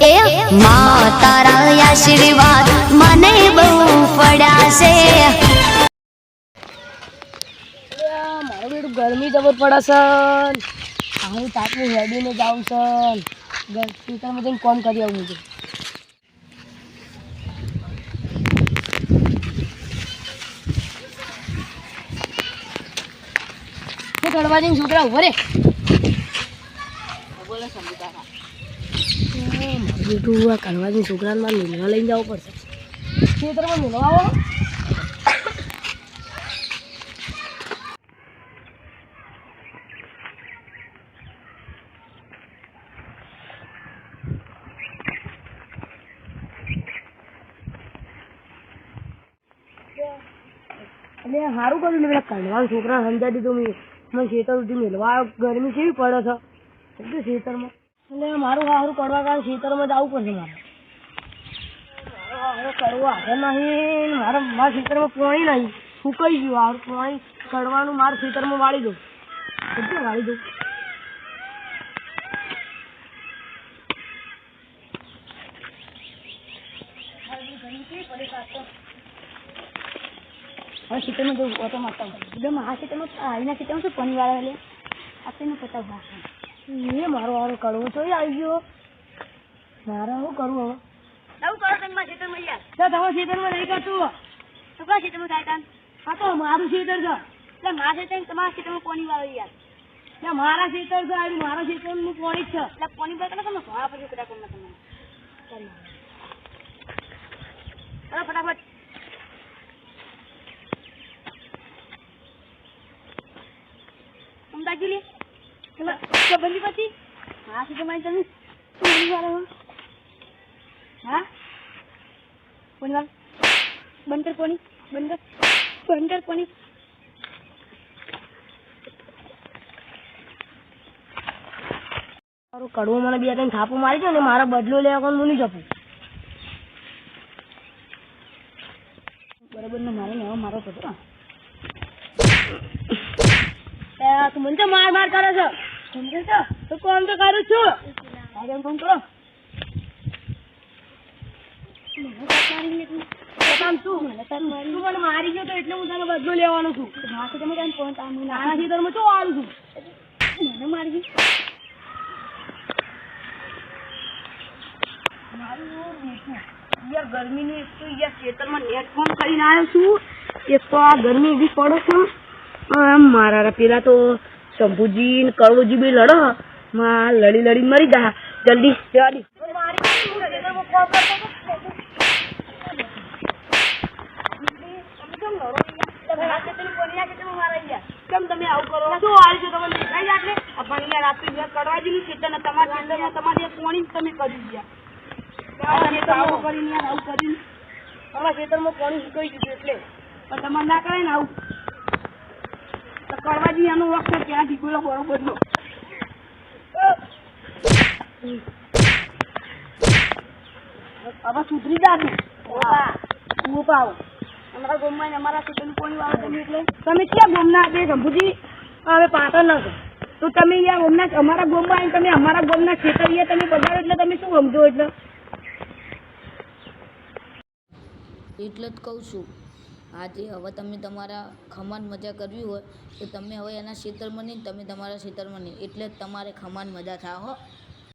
એ મા તારા આશીર્વાદ મને બહુ પડ્યા ગરમી જબર પડે છે હું તાપની હેડીને જાઉં સર સ્પીકરમાં જઈને કોમ કરી આવું છું શું કરવા જઈને છોકરા ઊભો રે. બોલે સમજતા મારું આ કલવાજી છોકરાને મારે મેળવા લઈને જવું પડશે. ખેતરમાં મિલવા આવો. સારું કર્યું ને પેલા કલવાન છોકરા સમજાવી દીધું મેં. ખેતર સુધી મેળવા. ગરમી કેવી પડે છે? ખેતરમાં? એટલે મારું સારું કરવા કારણ ખેતરમાં જવું પડશે મારે. કરવું આગળ નહીં, મારે મારા ખેતરમાં પાણી નહીં. સુકાઈ ગયું હારું પાણી કરવાનું મારા ખેતરમાં વાળી દઉં. કેટલું વાળી દઉં? હવે ખેતરમાં ઓટો મારતા હોય. એકદમ આ ખેતરમાં આવીના ખેતરમાં શું પાણી વાળા લે? આપણને પચાસ ભાષા એ મારો વાળો કરવો તો આવી ગયો. મારે શું કરવું હવે આવું કરો તમે ખેતરમાં યાર. તો તમારા ખેતરમાં નહીં કરતું શું કહો ખેતરમાં થાય તાન. હા તો મારું ખેતર છે એટલે મારા ખેતર તમારા ખેતરમાં કોની વાળો યાર. એટલે મારા ખેતર છે આ મારા ખેતરનું જ છે. એટલે કોની પર તમે પછી તમને ચાલો ફટાફટ. સમજાજી લે તો બંધી પછી હા તમે મને બે ત્રણ થાપું મારી છે ને મારા બદલો લેવા કોણ હું નહીં જપું બરાબર ને મારે ને મારો એ, તું મને માર માર કરે છે. સમજે છે? તો કોમ તો કરું છું. આજે ફોન કરો. કામ શું? તું મને મારી ગયો તો એટલે હું તને બદલો લેવાનો છું. માથે તમે ફોન તામ નાના શું વાળું છું? મને મારી ગઈ. યાર ગરમીની એક તો યાર ખેતરમાં નેટ ફોન કરીને આવ્યો છું. એક તો આ ગરમી બી પડો છે. મારા પેલા તો શંભુજી ને બી લડો. માં લડી લડી મરી જા. જલ્દી જલ્દી. કેમ તમે આવું કરો? શું આવી છે તમને દેખાય છે આટલે? આ પણ યાર આ તો યાર કડવાજી નું ખેતર ને તમારા ખેતરમાં તમારે પોણી તમે કરી ગયા. કરીને કરીને. તમારા ખેતરમાં સુકાઈ ગયું એટલે. પણ તમારે ના કરે ને આવું. તો કડવાજી એનો વખત ક્યાંથી બોલો બરોબર નો હવે સુધરી જા હું પાવ અમારા ગામમાં ને અમારા પાણી વાળો તમે એટલે. તમે ક્યાં ગોમના બે શંભુજી હવે પાટણ નથી તો તમે અહીંયા ગોમના અમારા ગામમાં આવીને તમે અમારા ગામના ખેતર યાર તમે બગાડો એટલે તમે શું સમજો એટલે? એટલે જ કહું છું. આજે હવે તમે તમારા ખમાન મજા કરવી હોય તો તમે હવે એના ખેતરમાં નહીં, તમે તમારા ખેતરમાં નહીં. એટલે જ તમારે ખમાન મજા થાય, હો.